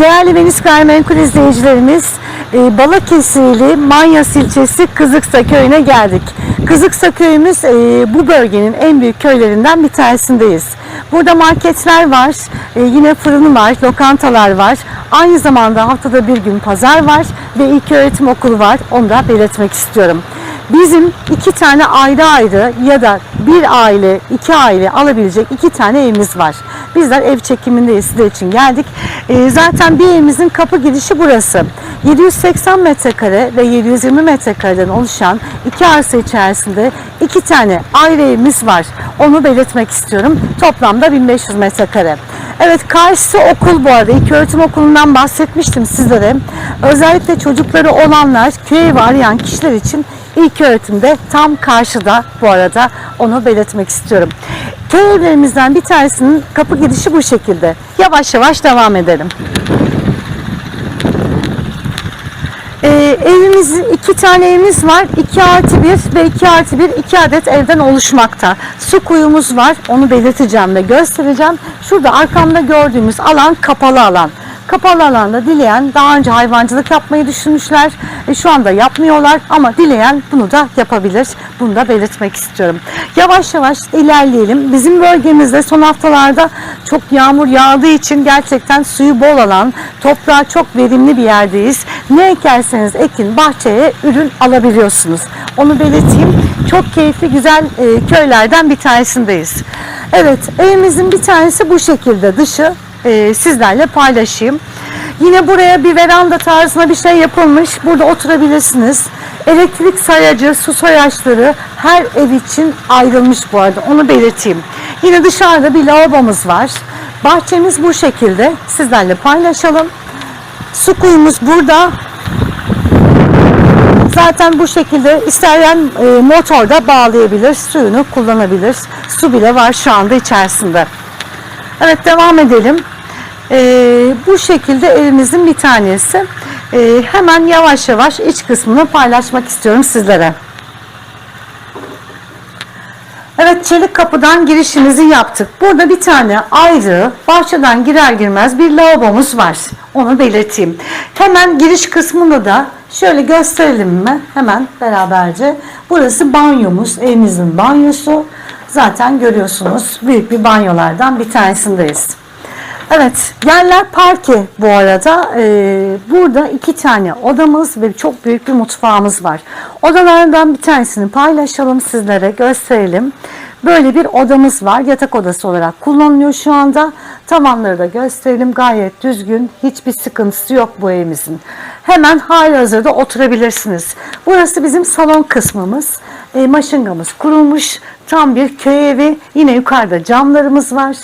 Değerli Veniz Gayrimenkul izleyicilerimiz, e, Balıkesirli Manyas ilçesi Kızıksa köyüne geldik. Kızıksa köyümüz e, bu bölgenin en büyük köylerinden bir tanesindeyiz. Burada marketler var, e, yine fırını var, lokantalar var. Aynı zamanda haftada bir gün pazar var ve ilköğretim okulu var. Onu da belirtmek istiyorum. Bizim iki tane ayrı ayrı ya da bir aile, iki aile alabilecek iki tane evimiz var. Bizler ev çekimindeyiz sizler için geldik. Ee, zaten bir evimizin kapı girişi burası. 780 metrekare ve 720 metrekareden oluşan iki arsa içerisinde iki tane ayrı evimiz var. Onu belirtmek istiyorum. Toplamda 1500 metrekare. Evet karşısı okul bu arada. İlk öğretim okulundan bahsetmiştim sizlere. Özellikle çocukları olanlar, köy evi arayan kişiler için İlk öğretimde tam karşıda bu arada onu belirtmek istiyorum. Köy evlerimizden bir tanesinin kapı girişi bu şekilde. Yavaş yavaş devam edelim. Ee, evimizin iki tane evimiz var. 2 artı 1 ve 2 artı 1 iki adet evden oluşmakta. Su kuyumuz var. Onu belirteceğim ve göstereceğim. Şurada arkamda gördüğümüz alan kapalı alan. Kapalı alanda dileyen daha önce hayvancılık yapmayı düşünmüşler. E, şu anda yapmıyorlar ama dileyen bunu da yapabilir. Bunu da belirtmek istiyorum. Yavaş yavaş ilerleyelim. Bizim bölgemizde son haftalarda çok yağmur yağdığı için gerçekten suyu bol alan, toprağı çok verimli bir yerdeyiz. Ne ekerseniz ekin bahçeye ürün alabiliyorsunuz. Onu belirteyim. Çok keyifli güzel e, köylerden bir tanesindeyiz. Evet evimizin bir tanesi bu şekilde dışı e, sizlerle paylaşayım. Yine buraya bir veranda tarzına bir şey yapılmış. Burada oturabilirsiniz. Elektrik sayacı, su sayaçları her ev için ayrılmış bu arada. Onu belirteyim. Yine dışarıda bir lavabomuz var. Bahçemiz bu şekilde. Sizlerle paylaşalım. Su kuyumuz burada. Zaten bu şekilde isteyen e, motorda bağlayabilir, suyunu kullanabilir. Su bile var şu anda içerisinde. Evet devam edelim. Ee, bu şekilde evimizin bir tanesi. Ee, hemen yavaş yavaş iç kısmını paylaşmak istiyorum sizlere. Evet çelik kapıdan girişimizi yaptık. Burada bir tane ayrı bahçeden girer girmez bir lavabomuz var. Onu belirteyim. Hemen giriş kısmında da şöyle gösterelim mi? Hemen beraberce. Burası banyomuz. Evimizin banyosu. Zaten görüyorsunuz büyük bir banyolardan bir tanesindeyiz. Evet, yerler parke bu arada. Ee, burada iki tane odamız ve çok büyük bir mutfağımız var. Odalardan bir tanesini paylaşalım sizlere, gösterelim. Böyle bir odamız var. Yatak odası olarak kullanılıyor şu anda. Tavanları da gösterelim. Gayet düzgün. Hiçbir sıkıntısı yok bu evimizin. Hemen hali hazırda oturabilirsiniz. Burası bizim salon kısmımız. E, maşıngamız kurulmuş. Tam bir köy evi. Yine yukarıda camlarımız var.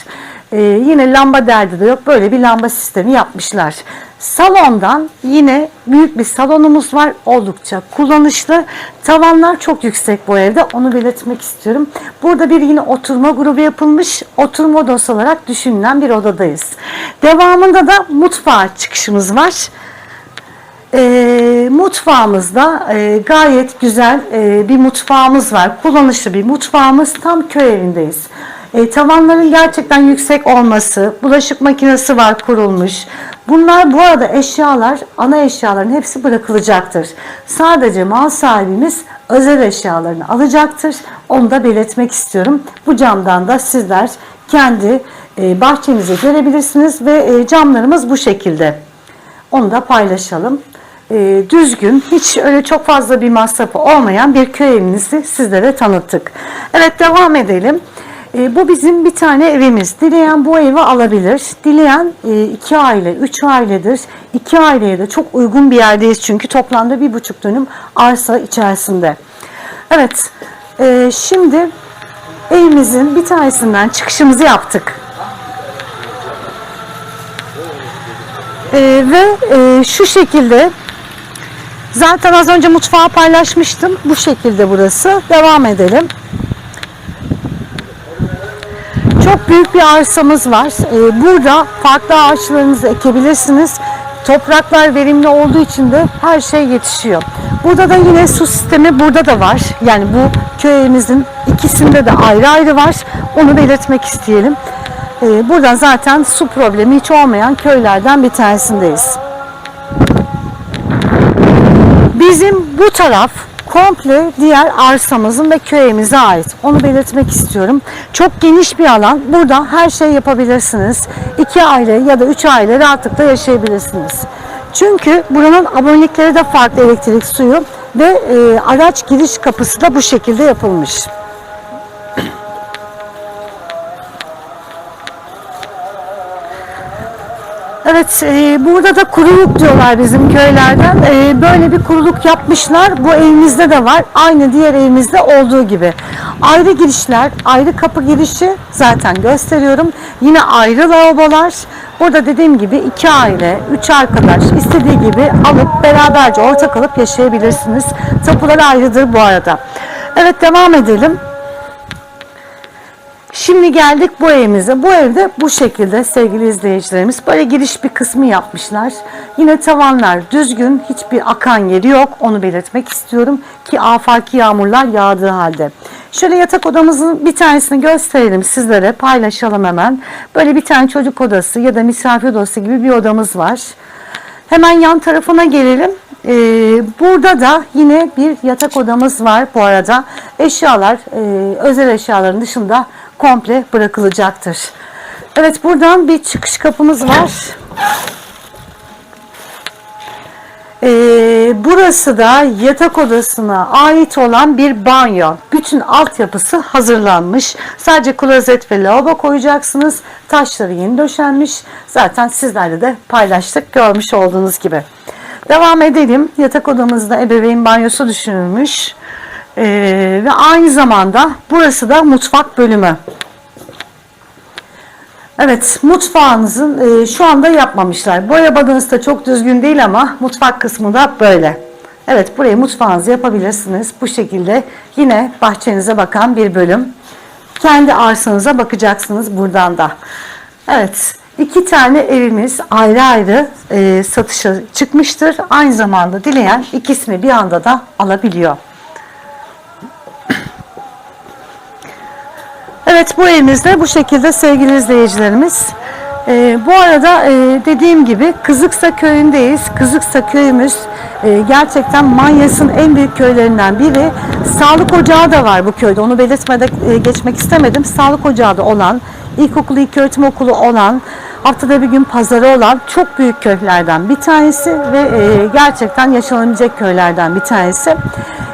Ee, yine lamba derdi de yok. Böyle bir lamba sistemi yapmışlar. Salondan yine büyük bir salonumuz var. Oldukça kullanışlı. Tavanlar çok yüksek bu evde. Onu belirtmek istiyorum. Burada bir yine oturma grubu yapılmış. Oturma odası olarak düşünülen bir odadayız. Devamında da mutfağa çıkışımız var. E, mutfağımızda e, gayet güzel e, bir mutfağımız var. Kullanışlı bir mutfağımız. Tam köy evindeyiz. E, tavanların gerçekten yüksek olması, bulaşık makinesi var kurulmuş. Bunlar bu arada eşyalar, ana eşyaların hepsi bırakılacaktır. Sadece mal sahibimiz özel eşyalarını alacaktır. Onu da belirtmek istiyorum. Bu camdan da sizler kendi e, bahçenizi görebilirsiniz ve e, camlarımız bu şekilde. Onu da paylaşalım. E, düzgün, hiç öyle çok fazla bir masrafı olmayan bir köy evinizi sizlere tanıttık. Evet devam edelim. E, bu bizim bir tane evimiz. Dileyen bu evi alabilir. Dileyen e, iki aile, üç ailedir. İki aileye de çok uygun bir yerdeyiz çünkü toplamda bir buçuk dönüm arsa içerisinde. Evet, e, şimdi evimizin bir tanesinden çıkışımızı yaptık. E, ve e, şu şekilde zaten az önce mutfağı paylaşmıştım. Bu şekilde burası. Devam edelim. Çok büyük bir arsamız var. Ee, burada farklı ağaçlarınızı ekebilirsiniz. Topraklar verimli olduğu için de her şey yetişiyor. Burada da yine su sistemi burada da var. Yani bu köyümüzün ikisinde de ayrı ayrı var. Onu belirtmek isteyelim. Ee, buradan zaten su problemi hiç olmayan köylerden bir tanesindeyiz. Bizim bu taraf komple diğer arsamızın ve köyemize ait. Onu belirtmek istiyorum. Çok geniş bir alan. Burada her şey yapabilirsiniz. İki aile ya da üç aile rahatlıkla yaşayabilirsiniz. Çünkü buranın abonelikleri de farklı elektrik suyu ve e, araç giriş kapısı da bu şekilde yapılmış. Evet, e, burada da kuruluk diyorlar bizim köylerden. E, böyle bir kuruluk yapmışlar. Bu evimizde de var. Aynı diğer evimizde olduğu gibi. Ayrı girişler, ayrı kapı girişi zaten gösteriyorum. Yine ayrı lavabolar. Burada dediğim gibi iki aile, üç arkadaş istediği gibi alıp beraberce ortak alıp yaşayabilirsiniz. Tapular ayrıdır bu arada. Evet devam edelim. Şimdi geldik bu evimize. Bu evde bu şekilde sevgili izleyicilerimiz böyle giriş bir kısmı yapmışlar. Yine tavanlar düzgün, hiçbir akan yeri yok. Onu belirtmek istiyorum ki afaki yağmurlar yağdığı halde. Şöyle yatak odamızın bir tanesini gösterelim sizlere, paylaşalım hemen. Böyle bir tane çocuk odası ya da misafir odası gibi bir odamız var. Hemen yan tarafına gelelim. Ee, burada da yine bir yatak odamız var bu arada. Eşyalar, e, özel eşyaların dışında komple bırakılacaktır. Evet buradan bir çıkış kapımız var. Ee, burası da yatak odasına ait olan bir banyo. Bütün altyapısı hazırlanmış. Sadece klozet ve lavabo koyacaksınız. Taşları yeni döşenmiş. Zaten sizlerle de paylaştık görmüş olduğunuz gibi. Devam edelim. Yatak odamızda ebeveyn banyosu düşünülmüş. Ee, ve aynı zamanda burası da mutfak bölümü. Evet, mutfağınızın e, şu anda yapmamışlar. Boya badınız da çok düzgün değil ama mutfak kısmı da böyle. Evet, burayı mutfağınızı yapabilirsiniz. Bu şekilde yine bahçenize bakan bir bölüm. Kendi arsanıza bakacaksınız buradan da. Evet, iki tane evimiz ayrı ayrı e, satışa çıkmıştır. Aynı zamanda dileyen ikisini bir anda da alabiliyor. Evet bu evimizde bu şekilde sevgili izleyicilerimiz. Ee, bu arada e, dediğim gibi Kızıksa köyündeyiz. Kızıksa köyümüz e, gerçekten Manyas'ın en büyük köylerinden biri. Sağlık ocağı da var bu köyde. Onu belirtmeden e, geçmek istemedim. Sağlık ocağı da olan, ilkokulu, ilköğretim okulu olan, haftada bir gün pazarı olan çok büyük köylerden bir tanesi ve e, gerçekten yaşanabilecek köylerden bir tanesi.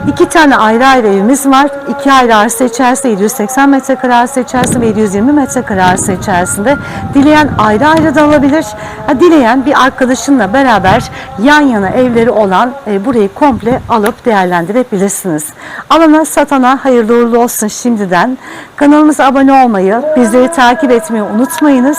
İki tane ayrı ayrı evimiz var. İki ayrı arsa içerisinde 780 metrekare arsa içerisinde ve 720 metrekare arsa içerisinde. Dileyen ayrı ayrı da alabilir. Ha, dileyen bir arkadaşınla beraber yan yana evleri olan e, burayı komple alıp değerlendirebilirsiniz. Alana satana hayırlı uğurlu olsun şimdiden. Kanalımıza abone olmayı, bizleri takip etmeyi unutmayınız.